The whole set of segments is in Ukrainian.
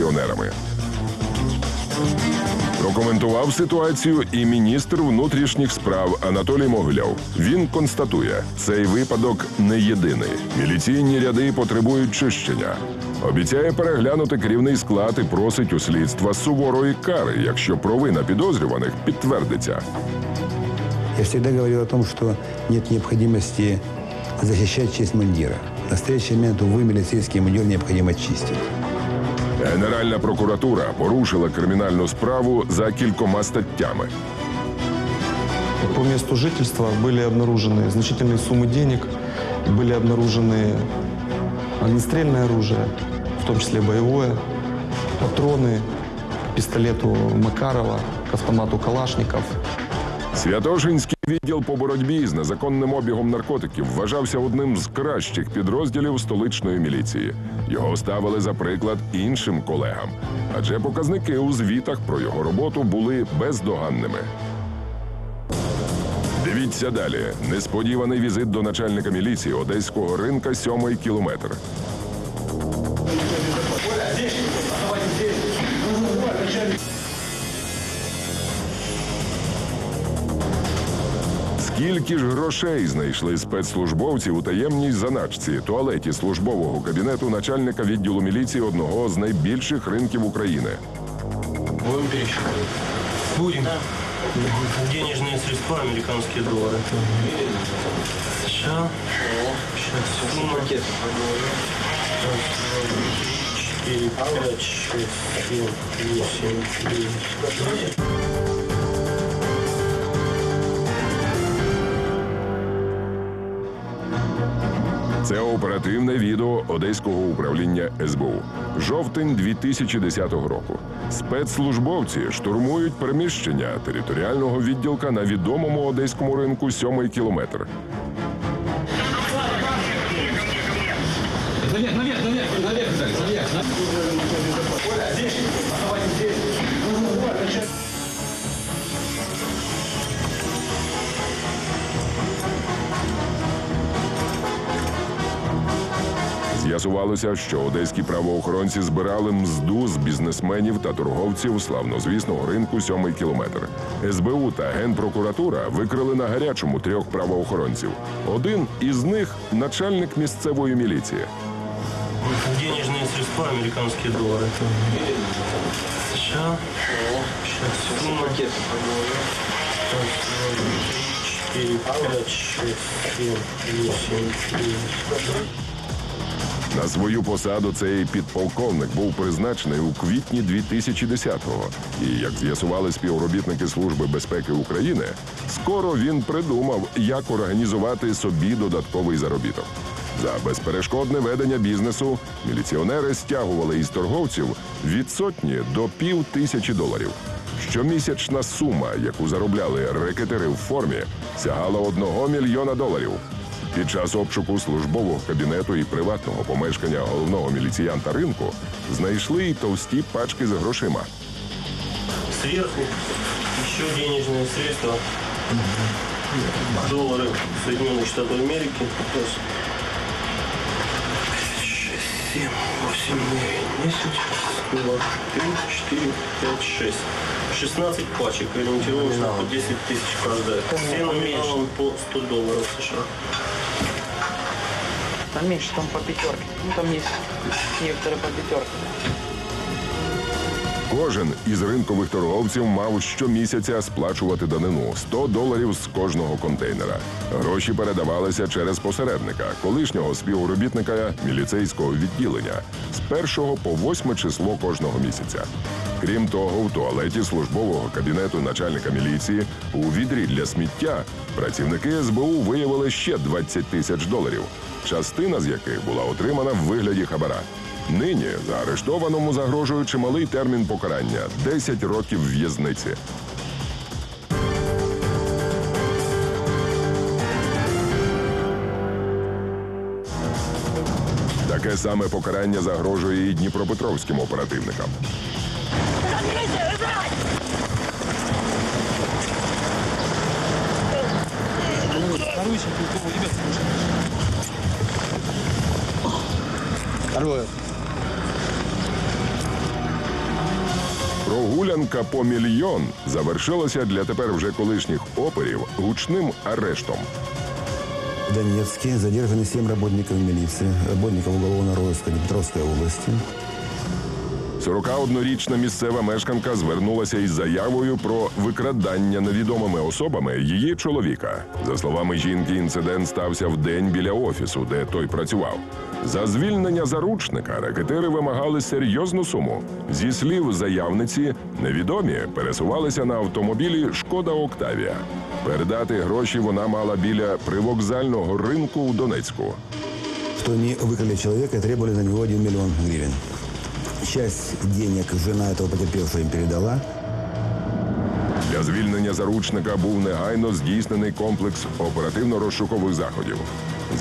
міліціонерами. Прокоментував ситуацію і міністр внутрішніх справ Анатолій Могиляв. Він констатує, цей випадок не єдиний. Міліційні ряди потребують чищення. Обіцяє переглянути керівний склад і просить у слідства суворої кари, якщо провина підозрюваних підтвердиться. Я всегда говорил о том, что нет необходимости защищать честь мундира. В настоящий момент, увы, милицейский мундир необходимо чистить. Генеральна прокуратура порушила кримінальну справу за кількома статтями. По месту жительства были обнаружены значительные суммы денег, были обнаружены огнестрельное оружие, в том числе боевое, патроны к пистолету Макарова, к автомату Калашников. Святошинський відділ по боротьбі з незаконним обігом наркотиків вважався одним з кращих підрозділів столичної міліції. Його ставили за приклад іншим колегам, адже показники у звітах про його роботу були бездоганними. Дивіться далі. Несподіваний візит до начальника міліції одеського ринка сьомий кілометр. Скільки ж грошей знайшли спецслужбовці у таємній заначці туалеті службового кабінету начальника відділу міліції одного з найбільших ринків України? Будем пересчитывать. Будем. Денежные средства, американские доллары. Сейчас. Сейчас. Сумма. Пакет. 4, 5, 6, 7, 8, 9, Це оперативне відео Одеського управління СБУ. Жовтень 2010 року. Спецслужбовці штурмують приміщення територіального відділка на відомому одеському ринку сьомий кілометр. З'ясувалося, що одеські правоохоронці збирали мзду з бізнесменів та торговців славнозвісного ринку сьомий кілометр. СБУ та Генпрокуратура викрили на гарячому трьох правоохоронців. Один із них начальник місцевої міліції. Денежные средства, американские доллары. США. Сейчас. Сумма. Раз, два, три, четыре, пять, шесть, семь, восемь, девять. на свою посаду цей підполковник був призначений у квітні 2010-го. І як з'ясували співробітники Служби безпеки України, скоро він придумав, як організувати собі додатковий заробіток. За безперешкодне ведення бізнесу міліціонери стягували із торговців від сотні до пів тисячі доларів. Щомісячна сума, яку заробляли рекетери в формі, сягала одного мільйона доларів. Під час обшуку службового кабінету і приватного помешкання головного міліціянта ринку знайшли й товсті пачки з грошима. Сверху еще денежные средства. Доллары Соединенных Штатов Америки. Раз. Шесть, семь, восемь, девять, десять, два, три, четыре, пять, шесть. 16 пачек, ориентировочно по 10 тысяч каждая. Все номиналом по 100 долларов США. Там меньше, там по пятерке. Ну, там есть некоторые по пятерке. Кожен із ринкових торговців мав щомісяця сплачувати данину 100 доларів з кожного контейнера. Гроші передавалися через посередника, колишнього співробітника міліцейського відділення з першого по восьме число кожного місяця. Крім того, в туалеті службового кабінету начальника міліції у відрі для сміття працівники СБУ виявили ще 20 тисяч доларів, частина з яких була отримана в вигляді хабара. Нині заарештованому загрожує чималий термін покарання 10 років в'язниці. Таке саме покарання загрожує і дніпропетровським оперативникам. Второе. Прогулянка по мільйон завершилася для тепер вже колишніх оперів гучним арештом. В Донецке задержаны семь работников милиции, работников уголовного розыска Днепровской области. 41-річна місцева мешканка звернулася із заявою про викрадання невідомими особами її чоловіка. За словами жінки, інцидент стався в день біля офісу, де той працював. За звільнення заручника ракетири вимагали серйозну суму. Зі слів заявниці, невідомі пересувалися на автомобілі Шкода Октавія. Передати гроші вона мала біля привокзального ринку у Донецьку. Что они выкрали человека и требовали за него 1 миллион гривен. Часть денег жена этого потерпевшего им передала. Для звільнення заручника був негайно здійснений комплекс оперативно-розшукових заходів.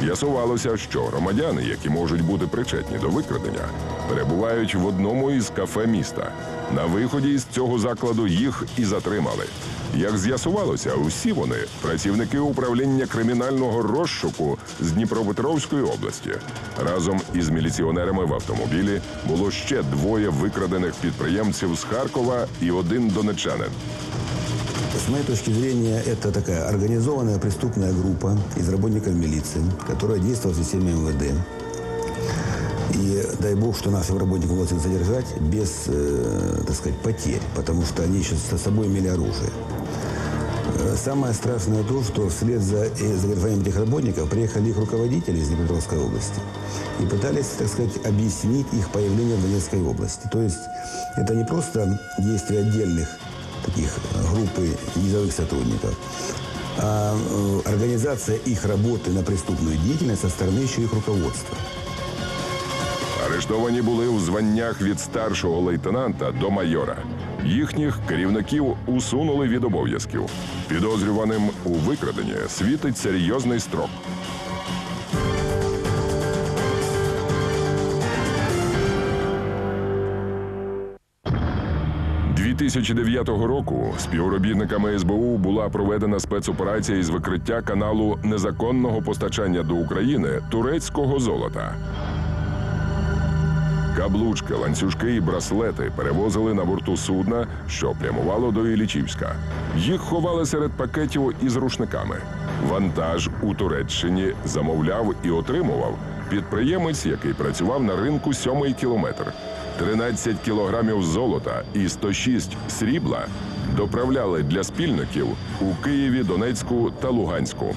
З'ясувалося, що громадяни, які можуть бути причетні до викрадення, перебувають в одному із кафе міста. На виході із цього закладу їх і затримали. Як з'ясувалося, усі вони працівники управління кримінального розшуку з Дніпропетровської області. Разом із міліціонерами в автомобілі було ще двоє викрадених підприємців з Харкова і один донечанин. С моей точки зрения, это такая организованная преступная группа из работников милиции, которая действовала в системе МВД. И дай бог, что нашим работникам удалось задержать без, э, так сказать, потерь, потому что они еще со собой имели оружие. Э, Самое страшное то, что вслед за э, задержанием этих работников приехали их руководители из Днепропетровской области и пытались, так сказать, объяснить их появление в Донецкой области. То есть это не просто действия отдельных таких э, группы низовых сотрудников, а организация их работы на преступную деятельность со стороны еще их руководства. Арештовані були у званнях від старшого лейтенанта до майора. Їхніх керівників усунули від обов'язків. Підозрюваним у викраденні світить серйозний строк. – 2009 року співробітниками СБУ була проведена спецоперація із викриття каналу незаконного постачання до України турецького золота. Каблучки, ланцюжки і браслети перевозили на борту судна, що прямувало до Ілічівська. Їх ховали серед пакетів із рушниками. Вантаж у Туреччині замовляв і отримував підприємець, який працював на ринку сьомий кілометр. 13 кілограмів золота і 106 срібла доправляли для спільників у Києві, Донецьку та Луганську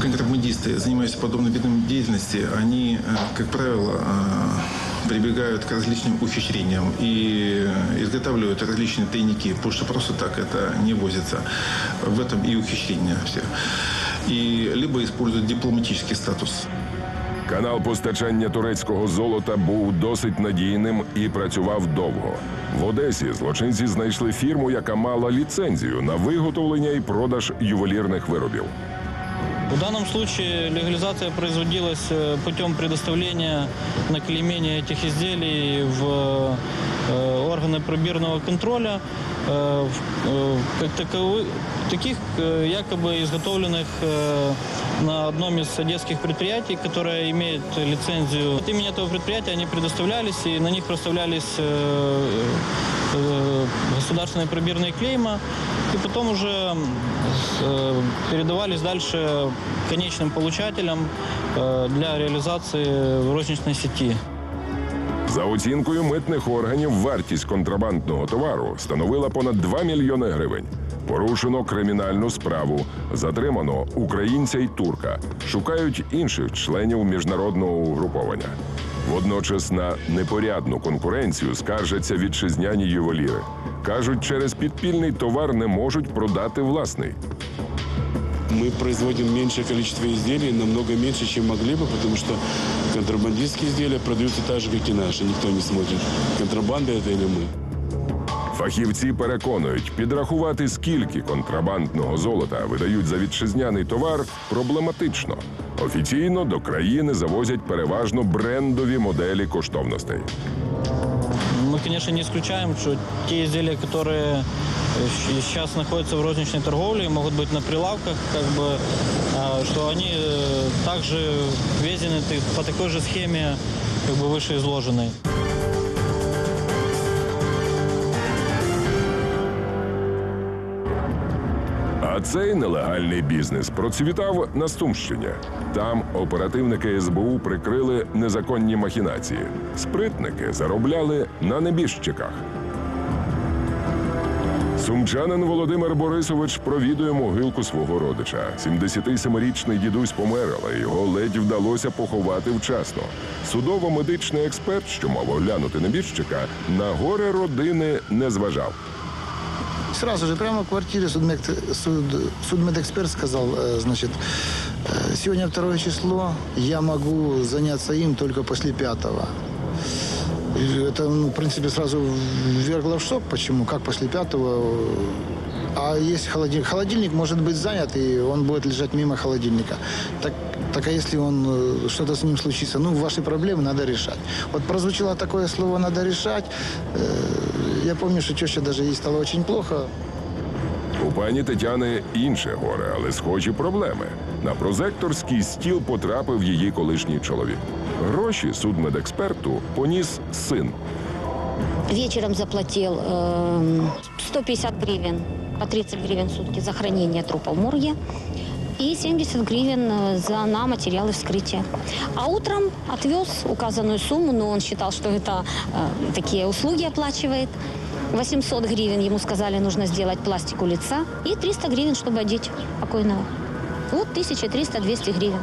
контрабандисты, занимающиеся подобным видом деятельности, они, э, как правило, э, прибегают к различным ухищрениям и изготавливают различные тайники, потому что просто так это не возится. В этом и ухищрение все. И либо используют дипломатический статус. Канал постачання турецького золота був досить надійним і працював довго. В Одесі злочинці знайшли фірму, яка мала ліцензію на виготовлення і продаж ювелірних виробів. В данном случае легализация производилась э, путем предоставления на клеймение этих изделий в э, органы пробирного контроля, э, в- э, как таковы- таких э, якобы изготовленных э, на одном из одесских предприятий, которое имеет лицензию. От имени этого предприятия они предоставлялись, и на них проставлялись э, э, государственные пробирные клейма, и потом уже э, передавались дальше конечным получателям э, для реализации в розничной сети. За оцінкою митних органів, вартість контрабандного товару становила понад 2 мільйони гривень. Порушено кримінальну справу, затримано українця й турка. Шукають інших членів міжнародного угруповання. Водночас на непорядну конкуренцію скаржаться вітчизняні ювеліри. Кажуть, через підпільний товар не можуть продати власний. Мы производим меньшее количество изделий, намного меньше, чем могли бы, потому что контрабандистские изделия продаются так же, как и наши. Никто не смотрит, контрабанда это или мы. Фахівці переконують, підрахувати, скільки контрабандного золота видають за вітчизняний товар, проблематично. Офіційно до країни завозять переважно брендові моделі коштовностей. Мы, конечно, не исключаем, что те изделия, которые э, сейчас находятся в розничной торговле, могут быть на прилавках, как бы, а, что они э, также ввезены ты- по такой же схеме, как бы вышеизложенной. А цей нелегальний бізнес процвітав на Сумщині. Там оперативники СБУ прикрили незаконні махінації. Спритники заробляли на небіжчиках. Сумчанин Володимир Борисович провідує могилку свого родича. 77-річний дідусь помер, але його ледь вдалося поховати вчасно. Судово-медичний експерт, що мав оглянути небіжчика, на горе родини не зважав. Сразу же, прямо в квартире судмед, суд, судмедэксперт сказал, э, значит, э, сегодня второе число, я могу заняться им только после пятого. Это, ну, в принципе, сразу ввергло в шок. Почему? Как после пятого? А есть холодильник. Холодильник может быть занят, и он будет лежать мимо холодильника. Так, так а если он, э, что-то с ним случится? Ну, ваши проблемы надо решать. Вот прозвучало такое слово «надо решать». Я помню, что теща даже ей стало очень плохо. У пані Тетяни інше горе, але схожі проблеми. На прозекторський стіл потрапив її колишній чоловік. Гроші судмедексперту поніс син. Вечером заплатил эм, 150 гривен, по 30 гривен в сутки за хранение трупа в морге и 70 гривен э, за, на материалы вскрытия. А утром отвез указанную сумму, но он считал, что это э, такие услуги оплачивает. 800 гривен ему сказали, нужно сделать пластику лица. И 300 гривен, чтобы одеть покойного. Вот 1300-200 гривен.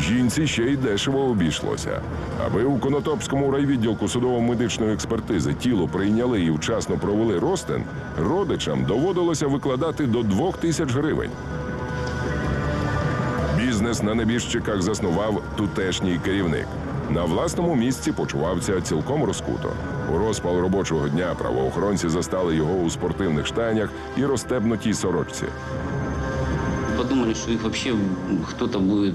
Жінці ще й дешево обійшлося. Аби у Конотопському райвідділку судово-медичної експертизи тіло прийняли і вчасно провели розтин, родичам доводилося викладати до двох тисяч гривень. Бізнес на небіжчиках заснував тутешній керівник. На власному місці почувався цілком розкуто. У розпал робочого дня правоохоронці застали його у спортивних штанях і розстебнутій сорочці. Подумали, что их вообще кто-то будет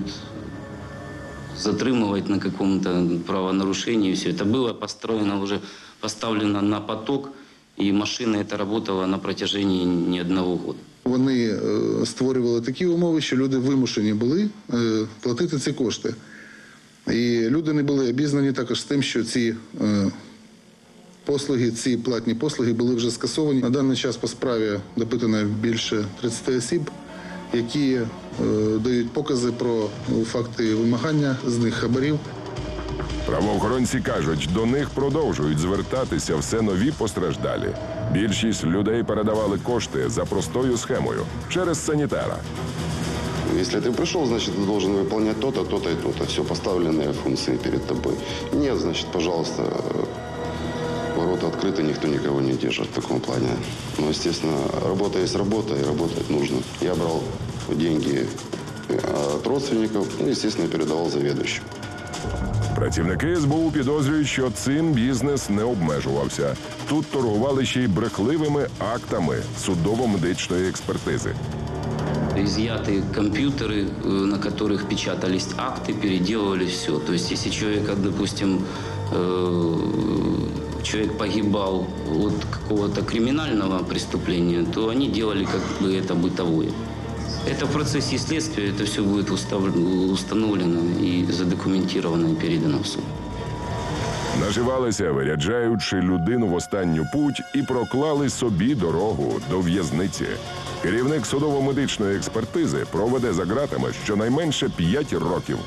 затримывать на каком-то правонарушении. Все это было построено, уже поставлено на поток, и машина это работала на протяжении не одного года. Вони е, створювали такі умови, що люди вимушені були е, платити ці кошти. І люди не були обізнані також з тим, що ці е, послуги, ці платні послуги були вже скасовані. На даний час по справі допитано більше 30 осіб, які дають покази про факти вимагання з них хабарів. Правоохоронці кажуть, до них продовжують звертатися все нові постраждалі. Більшість людей передавали кошти за простою схемою через санітара. Если ты пришел, значит, ты должен выполнять то-то, то-то и то-то. Все поставленные функции перед тобой. Нет, значит, пожалуйста, э, ворота открыты, никто никого не держит в таком плане. Но, естественно, работа есть работа, и работать нужно. Я брал деньги э, от родственников, ну, естественно, передавал заведующему. Працівники СБУ підозрюють, що цим бізнес не обмежувався. Тут торгували ще й брехливими актами судово-медичної експертизи. Изъяты компьютеры, э, на которых печатались акты, переделывали все. То есть, если человека, допустим, э, человек погибал от какого-то криминального преступления, то они делали как бы это бытовое. Это в процессе следствия, это все будет установлено и задокументировано и передано в суд. Наживалися, виряджаючи людину в останню путь і проклали собі дорогу до в'язниці. Керівник судово-медичної експертизи проведе за ґратами щонайменше 5 років.